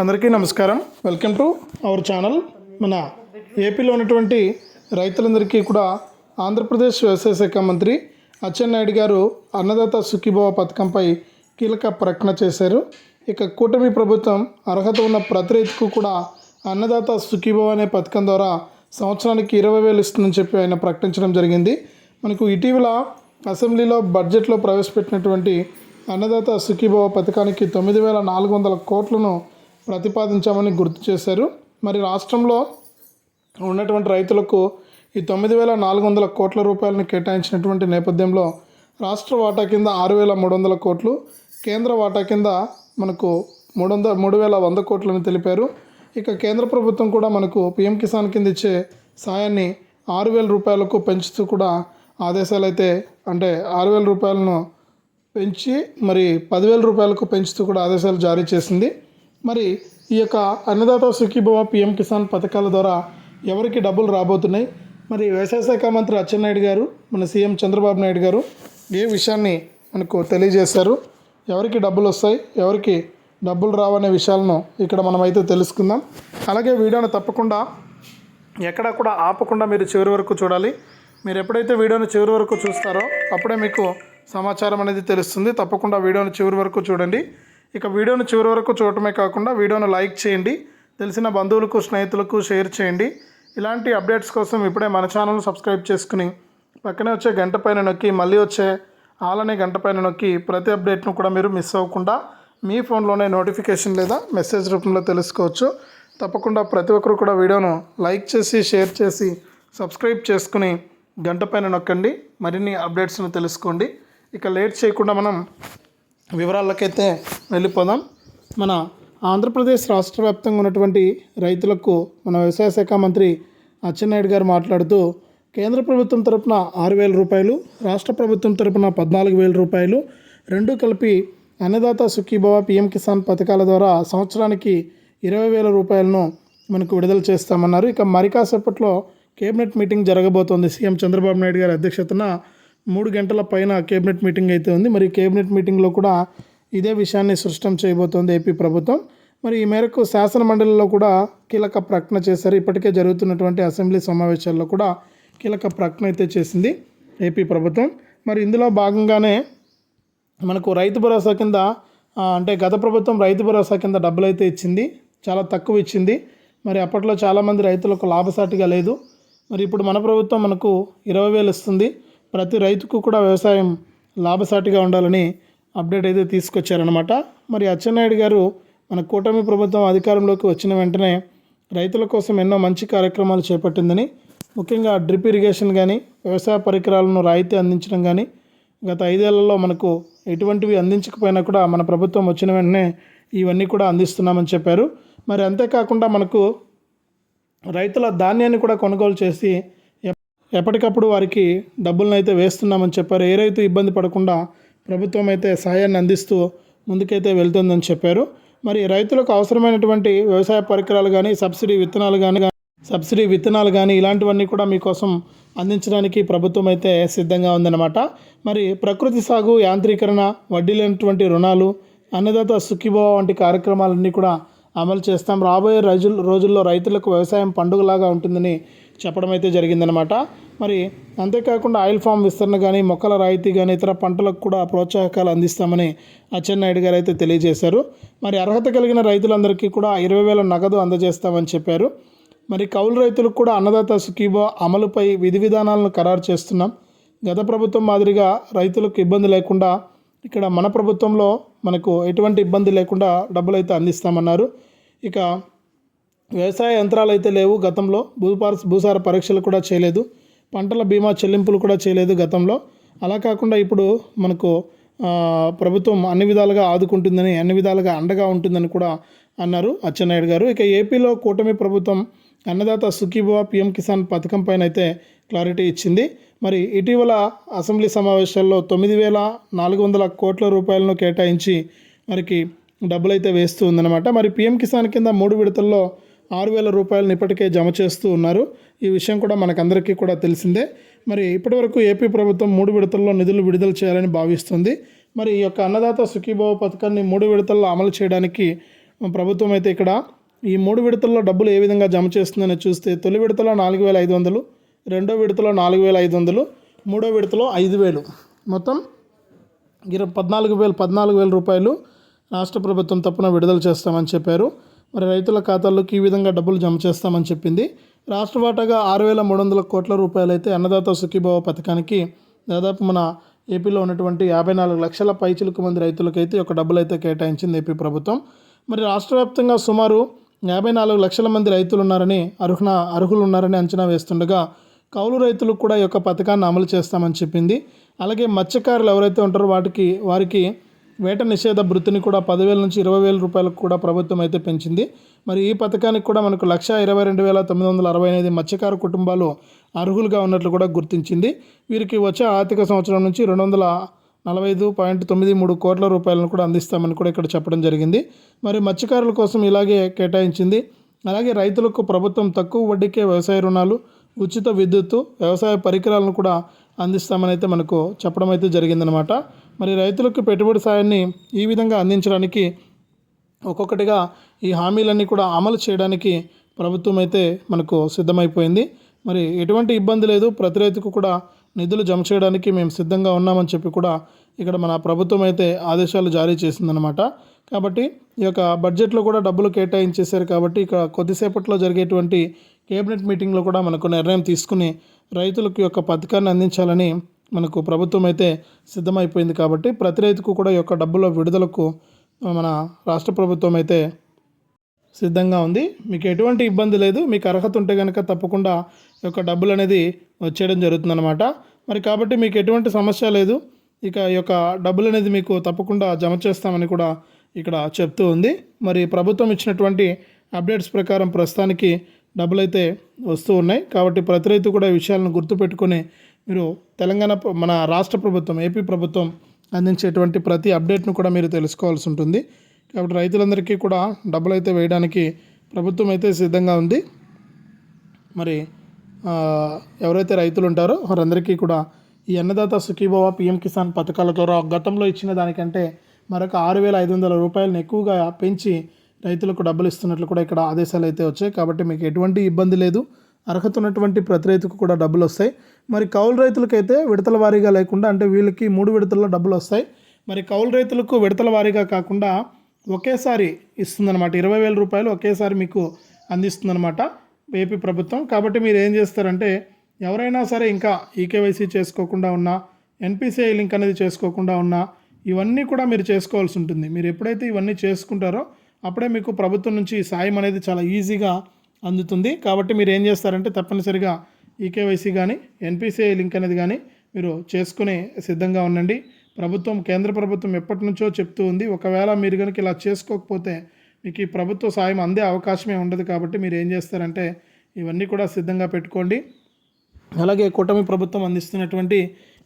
అందరికీ నమస్కారం. Welcome to our channel మన ఏపీలో ఉన్నటువంటి రైతులందరికీ కూడా ఆంధ్రప్రదేశ్ వ్యవసాయ శాఖ మంత్రి అచ్చెన్నాయుడు గారు అన్నదాత సుఖీభవ పథకంపై కీలక ప్రకటన చేశారు. ఇక కూటమి ప్రభుత్వం అర్హత ఉన్న ప్రతి రైతుకు కూడా అన్నదాత సుఖీభవ అనే పథకం ద్వారా సంవత్సరానికి ఇరవై వేలు ఇస్తుందని చెప్పి ఆయన ప్రకటించడం జరిగింది. మనకు ఇటీవల అసెంబ్లీలో బడ్జెట్లో ప్రవేశపెట్టినటువంటి అన్నదాత సుఖీభవ పథకానికి తొమ్మిది వేల నాలుగు వందల కోట్లను ప్రతిపాదించామని గుర్తు చేశారు. మరి రాష్ట్రంలో ఉన్నటువంటి రైతులకు ఈ తొమ్మిది వేల నాలుగు వందల కోట్ల రూపాయలను కేటాయించినటువంటి నేపథ్యంలో రాష్ట్ర వాటా కింద ఆరు వేల మూడు వందల కోట్లు కేంద్ర వాటా కింద మనకు మూడు వందల మూడు వేల వంద కోట్లని తెలిపారు. ఇక కేంద్ర ప్రభుత్వం కూడా మనకు పిఎం కిసాన్ కింద ఇచ్చే సాయాన్ని ఆరు వేల రూపాయలకు పెంచుతూ కూడా ఆదేశాలు అయితే అంటే ఆరు వేల రూపాయలను పెంచి మరి పదివేల రూపాయలకు పెంచుతూ కూడా ఆదేశాలు జారీ చేసింది. మరి ఈ యొక్క అన్నదాత సుఖీభవ పిఎం కిసాన్ పథకాల ద్వారా ఎవరికి డబ్బులు రాబోతున్నాయి? మరి వ్యవసాయ శాఖ మంత్రి అచ్చెన్నాయుడు గారు మన సీఎం చంద్రబాబు నాయుడు గారు ఏ విషయాన్ని మనకు తెలియజేశారు? ఎవరికి డబ్బులు వస్తాయి? ఎవరికి డబ్బులు రావనే విషయాలను ఇక్కడ మనమైతే తెలుసుకుందాం. అలాగే వీడియోను తప్పకుండా ఎక్కడ కూడా ఆపకుండా మీరు చివరి వరకు చూడాలి. మీరు ఎప్పుడైతే వీడియోను చివరి వరకు చూస్తారో అప్పుడే మీకు సమాచారం అనేది తెలుస్తుంది. తప్పకుండా వీడియోను చివరి వరకు చూడండి. ఇక వీడియోను చివరి వరకు చూడటమే కాకుండా వీడియోను లైక్ చేయండి తెలిసిన బంధువులకు స్నేహితులకు షేర్ చేయండి. ఇలాంటి అప్డేట్స్ కోసం ఇప్పుడే మన ఛానల్ సబ్స్క్రైబ్ చేసుకుని పక్కనే వచ్చే గంట పైన నొక్కి మళ్ళీ వచ్చే ఆలనే గంట పైన నొక్కి ప్రతి అప్డేట్ను కూడా మీరు మిస్ అవ్వకుండా మీ ఫోన్లోనే నోటిఫికేషన్ లేదా మెసేజ్ రూపంలో తెలుసుకోవచ్చు. తప్పకుండా ప్రతి ఒక్కరు కూడా వీడియోను లైక్ చేసి షేర్ చేసి సబ్స్క్రైబ్ చేసుకుని గంట పైన నొక్కండి. మరిన్ని అప్డేట్స్ను తెలుసుకోండి. ఇక లేట్ చేయకుండా మనం వివరాలకైతే వెళ్ళిపోదాం. మన ఆంధ్రప్రదేశ్ రాష్ట్ర వ్యాప్తంగా ఉన్నటువంటి రైతులకు మన వ్యవసాయ శాఖ మంత్రి అచ్చెన్నాయుడు గారు మాట్లాడుతూ కేంద్ర ప్రభుత్వం తరపున ఆరు వేల రూపాయలు రాష్ట్ర ప్రభుత్వం తరపున పద్నాలుగు వేల రూపాయలు రెండు కలిపి అన్నదాత సుఖీభవ పిఎం కిసాన్ పథకాల ద్వారా సంవత్సరానికి ఇరవై వేల రూపాయలను మనకు విడుదల చేస్తామన్నారు. ఇక మరి కాసేపట్లో కేబినెట్ మీటింగ్ జరగబోతోంది. సీఎం చంద్రబాబు నాయుడు గారి అధ్యక్షతన మూడు గంటల పైన కేబినెట్ మీటింగ్ అయితే ఉంది. మరి కేబినెట్ మీటింగ్లో కూడా ఇదే విషయాన్ని సృష్టం చేయబోతోంది ఏపీ ప్రభుత్వం. మరి ఈ మేరకు శాసన మండలిలో కూడా కీలక ప్రకటన చేశారు. ఇప్పటికే జరుగుతున్నటువంటి అసెంబ్లీ సమావేశాల్లో కూడా కీలక ప్రకటన అయితే చేసింది ఏపీ ప్రభుత్వం. మరి ఇందులో భాగంగానే మనకు రైతు భరోసా కింద అంటే గత ప్రభుత్వం రైతు భరోసా కింద డబ్బులు అయితే ఇచ్చింది. చాలా తక్కువ ఇచ్చింది. మరి అప్పట్లో చాలామంది రైతులకు లాభసాటిగా లేదు. మరి ఇప్పుడు మన ప్రభుత్వం మనకు ఇరవై వేలు ఇస్తుంది. ప్రతి రైతుకు కూడా వ్యవసాయం లాభసాటిగా ఉండాలని అప్డేట్ అయితే తీసుకొచ్చారనమాట మరి అచ్చెన్నాయుడు గారు మన కూటమి ప్రభుత్వం అధికారంలోకి వచ్చిన వెంటనే రైతుల కోసం ఎన్నో మంచి కార్యక్రమాలు చేపట్టిందని ముఖ్యంగా డ్రిప్ ఇరిగేషన్ కానీ వ్యవసాయ పరికరాలను రాయితీ అందించడం కానీ గత ఐదేళ్ళలో మనకు ఎటువంటివి అందించకపోయినా కూడా మన ప్రభుత్వం వచ్చిన వెంటనే ఇవన్నీ కూడా అందిస్తున్నామని చెప్పారు. మరి అంతేకాకుండా మనకు రైతుల ధాన్యాన్ని కూడా కొనుగోలు చేసి ఎప్పటికప్పుడు వారికి డబ్బులను అయితే వేస్తున్నామని చెప్పారు. ఏ రైతు ఇబ్బంది పడకుండా ప్రభుత్వం అయితే సహాయాన్ని అందిస్తూ ముందుకైతే వెళ్తుందని చెప్పారు. మరి రైతులకు అవసరమైనటువంటి వ్యవసాయ పరికరాలు కానీ సబ్సిడీ విత్తనాలు కానీ సబ్సిడీ విత్తనాలు కానీ ఇలాంటివన్నీ కూడా మీకోసం అందించడానికి ప్రభుత్వం అయితే సిద్ధంగా ఉందన్నమాట. మరి ప్రకృతి సాగు యాంత్రీకరణ వడ్డీ లేనటువంటి రుణాలు అన్నదాత సుఖీభవ వంటి కార్యక్రమాలన్నీ కూడా అమలు చేస్తాం. రాబోయే రోజుల్లో రైతులకు వ్యవసాయం పండుగలాగా ఉంటుందని చెప్పడం అయితే జరిగిందనమాట మరి అంతేకాకుండా ఆయిల్ ఫామ్ విస్తరణ కానీ మొక్కల రాయితీ కానీ ఇతర పంటలకు కూడా ప్రోత్సాహకాలు అందిస్తామని అచ్చెన్నాయుడు గారు అయితే తెలియజేశారు. మరి అర్హత కలిగిన రైతులందరికీ కూడా ఇరవై వేల నగదు అందజేస్తామని చెప్పారు. మరి కౌలు రైతులకు కూడా అన్నదాత సుఖీభవ అమలుపై విధి విధానాలను ఖరారు చేస్తున్నాం. గత ప్రభుత్వం మాదిరిగా రైతులకు ఇబ్బంది లేకుండా ఇక్కడ మన ప్రభుత్వంలో మనకు ఎటువంటి ఇబ్బంది లేకుండా డబ్బులు అయితే అందిస్తామన్నారు. ఇక వ్యవసాయ యంత్రాలు అయితే లేవు గతంలో. భూపార భూసార పరీక్షలు కూడా చేయలేదు. పంటల బీమా చెల్లింపులు కూడా చేయలేదు గతంలో. అలా కాకుండా ఇప్పుడు మనకు ప్రభుత్వం అన్ని విధాలుగా ఆదుకుంటుందని అన్ని విధాలుగా అండగా ఉంటుందని కూడా అన్నారు అచ్చెన్నాయుడు గారు. ఇక ఏపీలో కూటమి ప్రభుత్వం అన్నదాత సుఖీభవ పిఎం కిసాన్ పథకం పైన అయితే క్లారిటీ ఇచ్చింది. మరి ఇటీవల అసెంబ్లీ సమావేశాల్లో తొమ్మిది వేల నాలుగు వందల కోట్ల రూపాయలను కేటాయించి మరికి డబ్బులు అయితే వేస్తూ ఉందన్నమాట. మరి పిఎం కిసాన్ కింద మూడు విడతల్లో ఆరు వేల రూపాయలను ఇప్పటికే జమ చేస్తూ ఉన్నారు. ఈ విషయం కూడా మనకందరికీ కూడా తెలిసిందే. మరి ఇప్పటివరకు ఏపీ ప్రభుత్వం మూడు విడతల్లో నిధులు విడుదల చేయాలని భావిస్తుంది. మరి ఈ యొక్క అన్నదాత సుఖీభావ పథకాన్ని మూడు విడతల్లో అమలు చేయడానికి ప్రభుత్వం అయితే ఇక్కడ ఈ మూడు విడతల్లో డబ్బులు ఏ విధంగా జమ చేస్తుందని చూస్తే తొలి విడతలో నాలుగు వేల ఐదు వందలు రెండో విడతలో నాలుగు వేల ఐదు వందలు మూడో విడతలో ఐదు వేలు. మొత్తం ఇరవై పద్నాలుగు వేలు పద్నాలుగు వేల రూపాయలు రాష్ట్ర ప్రభుత్వం తప్పున విడుదల చేస్తామని చెప్పారు. మరి రైతుల ఖాతాల్లోకి ఈ విధంగా డబ్బులు జమ చేస్తామని చెప్పింది. రాష్ట్ర వాటాగా ఆరు వేల మూడు వందల కోట్ల రూపాయలు అయితే అన్నదాత సుఖీభావ పథకానికి దాదాపు మన ఏపీలో ఉన్నటువంటి యాభై నాలుగు లక్షల పైచిలకు మంది రైతులకైతే ఒక డబ్బులు అయితే కేటాయించింది ఏపీ ప్రభుత్వం. మరి రాష్ట్ర వ్యాప్తంగా సుమారు యాభై నాలుగు లక్షల మంది రైతులు ఉన్నారని అర్హున అర్హులు ఉన్నారని అంచనా వేస్తుండగా కౌలు రైతులకు కూడా ఈ యొక్క పథకాన్ని అమలు చేస్తామని చెప్పింది. అలాగే మత్స్యకారులు ఎవరైతే ఉంటారో వాటికి వారికి వేట నిషేధ భృతిని కూడా పదివేల నుంచి ఇరవై వేల రూపాయలకు కూడా ప్రభుత్వం అయితే పెంచింది. మరి ఈ పథకానికి కూడా మనకు లక్ష ఇరవై రెండు వేల తొమ్మిది వందల అరవై ఎనిమిది మత్స్యకార కుటుంబాలు అర్హులుగా ఉన్నట్లు కూడా గుర్తించింది. వీరికి వచ్చే ఆర్థిక సంవత్సరం నుంచి రెండు వందల నలభై ఐదు పాయింట్ తొమ్మిది మూడు కోట్ల రూపాయలను కూడా అందిస్తామని కూడా ఇక్కడ చెప్పడం జరిగింది. మరి మత్స్యకారుల కోసం ఇలాగే కేటాయించింది. అలాగే రైతులకు ప్రభుత్వం తక్కువ వడ్డీకే వ్యవసాయ రుణాలు ఉచిత విద్యుత్తు వ్యవసాయ పరికరాలను కూడా అందిస్తామని అయితే మనకు చెప్పడం అయితే జరిగిందనమాట. మరి రైతులకు పెట్టుబడి సాయాన్ని ఈ విధంగా అందించడానికి ఒక్కొక్కటిగా ఈ హామీలన్నీ కూడా అమలు చేయడానికి ప్రభుత్వం అయితే మనకు సిద్ధమైపోయింది. మరి ఎటువంటి ఇబ్బంది లేదు. ప్రతి రైతుకు కూడా నిధులు జమ చేయడానికి మేము సిద్ధంగా ఉన్నామని చెప్పి కూడా ఇక్కడ మన ప్రభుత్వం అయితే ఆదేశాలు జారీ చేసిందనమాట. కాబట్టి ఈ యొక్క బడ్జెట్లో కూడా డబ్బులు కేటాయించేశారు కాబట్టి ఇక కొద్దిసేపట్లో జరిగేటువంటి కేబినెట్ మీటింగ్లో కూడా మనకు నిర్ణయం తీసుకుని రైతులకు యొక్క పథకాన్ని అందించాలని మనకు ప్రభుత్వం అయితే సిద్ధమైపోయింది కాబట్టి ప్రతి రైతుకు కూడా ఈ యొక్క డబ్బుల విడుదలకు మన రాష్ట్ర ప్రభుత్వం అయితే సిద్ధంగా ఉంది. మీకు ఎటువంటి ఇబ్బంది లేదు. మీకు అర్హత ఉంటే కనుక తప్పకుండా ఈ యొక్క డబ్బులు అనేది వచ్చేయడం జరుగుతుందన్నమాట. మరి కాబట్టి మీకు ఎటువంటి సమస్య లేదు. ఇక ఈ యొక్క డబ్బులు అనేది మీకు తప్పకుండా జమ చేస్తామని కూడా ఇక్కడ చెప్తూ ఉంది. మరి ప్రభుత్వం ఇచ్చినటువంటి అప్డేట్స్ ప్రకారం ప్రస్తుతానికి డబ్బులు అయితే వస్తూ ఉన్నాయి. కాబట్టి ప్రతి రైతు కూడా ఈ విషయాలను గుర్తుపెట్టుకొని మీరు తెలంగాణ మన రాష్ట్ర ప్రభుత్వం ఏపీ ప్రభుత్వం అందించేటువంటి ప్రతి అప్డేట్ను కూడా మీరు తెలుసుకోవాల్సి ఉంటుంది. కాబట్టి రైతులందరికీ కూడా డబ్బులు అయితే వేయడానికి ప్రభుత్వం అయితే సిద్ధంగా ఉంది. మరి ఎవరైతే రైతులు ఉంటారో వారందరికీ కూడా ఈ అన్నదాత సుఖీభవ పిఎం కిసాన్ పథకాల ద్వారా గతంలో ఇచ్చిన దానికంటే మరొక ఆరు వేల ఐదు వందల రూపాయలను ఎక్కువగా పెంచి రైతులకు డబ్బులు ఇస్తున్నట్లు కూడా ఇక్కడ ఆదేశాలు అయితే వచ్చాయి. కాబట్టి మీకు ఎటువంటి ఇబ్బంది లేదు. అర్హత ఉన్నటువంటి ప్రతి రైతుకు కూడా డబ్బులు వస్తాయి. మరి కౌలు రైతులకైతే విడతల వారీగా లేకుండా అంటే వీళ్ళకి మూడు విడతల్లో డబ్బులు వస్తాయి. మరి కౌలు రైతులకు విడతల వారీగా కాకుండా ఒకేసారి ఇస్తుందన్నమాట. ఇరవై వేల రూపాయలు ఒకేసారి మీకు అందిస్తుందన్నమాట ఏపీ ప్రభుత్వం. కాబట్టి మీరు ఏం చేస్తారంటే ఎవరైనా సరే ఇంకా ఈకేవైసీ చేసుకోకుండా ఉన్నా ఎన్పిసిఐ లింక్ అనేది చేసుకోకుండా ఉన్నా ఇవన్నీ కూడా మీరు చేసుకోవాల్సి ఉంటుంది. మీరు ఎప్పుడైతే ఇవన్నీ చేసుకుంటారో అప్పుడే మీకు ప్రభుత్వం నుంచి సాయం అనేది చాలా ఈజీగా అందుతుంది. కాబట్టి మీరు ఏం చేస్తారంటే తప్పనిసరిగా ఈకేవైసీ కానీ ఎన్పిసిఐ లింక్ అనేది కానీ మీరు చేసుకునే సిద్ధంగా ఉండండి. ప్రభుత్వం కేంద్ర ప్రభుత్వం ఎప్పటి నుంచో చెప్తూ ఉంది. ఒకవేళ మీరు కనుక ఇలా చేసుకోకపోతే మీకు ఈ ప్రభుత్వ సాయం అందే అవకాశమే ఉండదు. కాబట్టి మీరు ఏం చేస్తారంటే ఇవన్నీ కూడా సిద్ధంగా పెట్టుకోండి. అలాగే కూటమి ప్రభుత్వం అందిస్తున్నటువంటి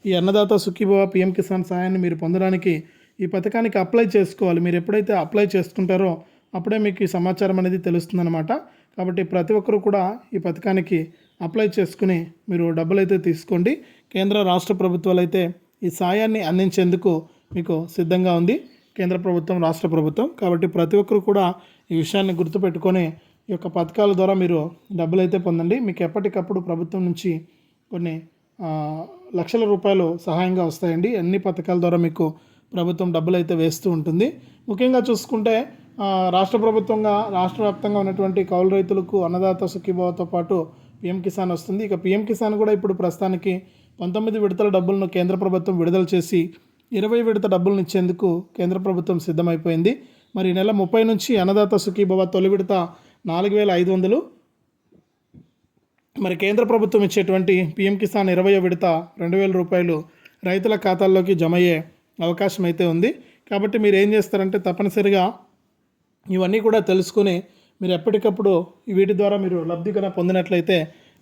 ఈ అన్నదాత సుఖీభవ పిఎం కిసాన్ సాయాన్ని మీరు పొందడానికి ఈ పథకానికి అప్లై చేసుకోవాలి. మీరు ఎప్పుడైతే అప్లై చేసుకుంటారో అప్పుడే మీకు ఈ సమాచారం అనేది తెలుస్తుందన్నమాట. కాబట్టి ప్రతి ఒక్కరు కూడా ఈ పథకానికి అప్లై చేసుకుని మీరు డబ్బులు అయితే తీసుకోండి. కేంద్ర రాష్ట్ర ప్రభుత్వాలు అయితే ఈ సాయాన్ని అందించేందుకు మీకు సిద్ధంగా ఉంది. కేంద్ర ప్రభుత్వం రాష్ట్ర ప్రభుత్వం. కాబట్టి ప్రతి ఒక్కరు కూడా ఈ విషయాన్ని గుర్తుపెట్టుకొని ఈ యొక్క పథకాల ద్వారా మీరు డబ్బులు అయితే పొందండి. మీకు ఎప్పటికప్పుడు ప్రభుత్వం నుంచి కొన్ని లక్షల రూపాయలు సహాయంగా వస్తాయండి. అన్ని పథకాల ద్వారా మీకు ప్రభుత్వం డబ్బులు అయితే వేస్తూ ఉంటుంది. ముఖ్యంగా చూసుకుంటే రాష్ట్ర ప్రభుత్వంగా రాష్ట్ర వ్యాప్తంగా ఉన్నటువంటి కౌలు రైతులకు అన్నదాత సుఖీభావతో పాటు పిఎం కిసాన్ వస్తుంది. ఇక పిఎం కిసాన్ కూడా ఇప్పుడు ప్రస్తుతానికి పంతొమ్మిది విడతల డబ్బులను కేంద్ర ప్రభుత్వం విడుదల చేసి ఇరవై విడత డబ్బులను ఇచ్చేందుకు కేంద్ర ప్రభుత్వం సిద్ధమైపోయింది. మరి నెల ముప్పై నుంచి అన్నదాత సుఖీభవ తొలి విడత నాలుగు వేల ఐదు వందలు. మరి కేంద్ర ప్రభుత్వం ఇచ్చేటువంటి పిఎం కిసాన్ ఇరవై విడత రెండు వేల రూపాయలు రైతుల ఖాతాల్లోకి జమ అయ్యే అవకాశం అయితే ఉంది. కాబట్టి మీరు ఏం చేస్తారంటే తప్పనిసరిగా ఇవన్నీ కూడా తెలుసుకుని మీరు ఎప్పటికప్పుడు వీటి ద్వారా మీరు లబ్ధి కన్నా పొందినట్లయితే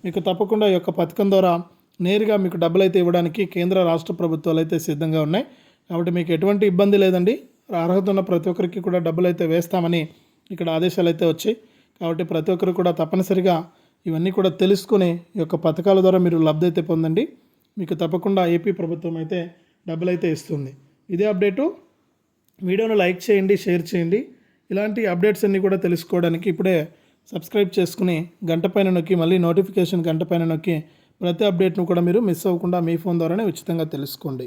మీకు తప్పకుండా ఈ యొక్క పథకం ద్వారా నేరుగా మీకు డబ్బులు అయితే ఇవ్వడానికి కేంద్ర రాష్ట్ర ప్రభుత్వాలు అయితే సిద్ధంగా ఉన్నాయి. కాబట్టి మీకు ఎటువంటి ఇబ్బంది లేదండి. అర్హత ఉన్న ప్రతి ఒక్కరికి కూడా డబ్బులు అయితే వేస్తామని ఇక్కడ ఆదేశాలు అయితే వచ్చాయి. కాబట్టి ప్రతి ఒక్కరు కూడా తప్పనిసరిగా ఇవన్నీ కూడా తెలుసుకుని ఈ యొక్క పథకాల ద్వారా మీరు లబ్ధి అయితే పొందండి. మీకు తప్పకుండా ఏపీ ప్రభుత్వం అయితే డబ్బులు అయితే ఇస్తుంది. ఇదే అప్డేటు. వీడియోను లైక్ చేయండి షేర్ చేయండి. ఇలాంటి అప్డేట్స్ అన్నీ కూడా తెలుసుకోవడానికి ఇప్పుడే సబ్స్క్రైబ్ చేసుకుని గంట పైన నొక్కి మళ్ళీ నోటిఫికేషన్ గంట పైన నొక్కి ప్రతి అప్డేట్ను కూడా మీరు మిస్ అవ్వకుండా మీ ఫోన్ ద్వారానే ఉచితంగా తెలుసుకోండి.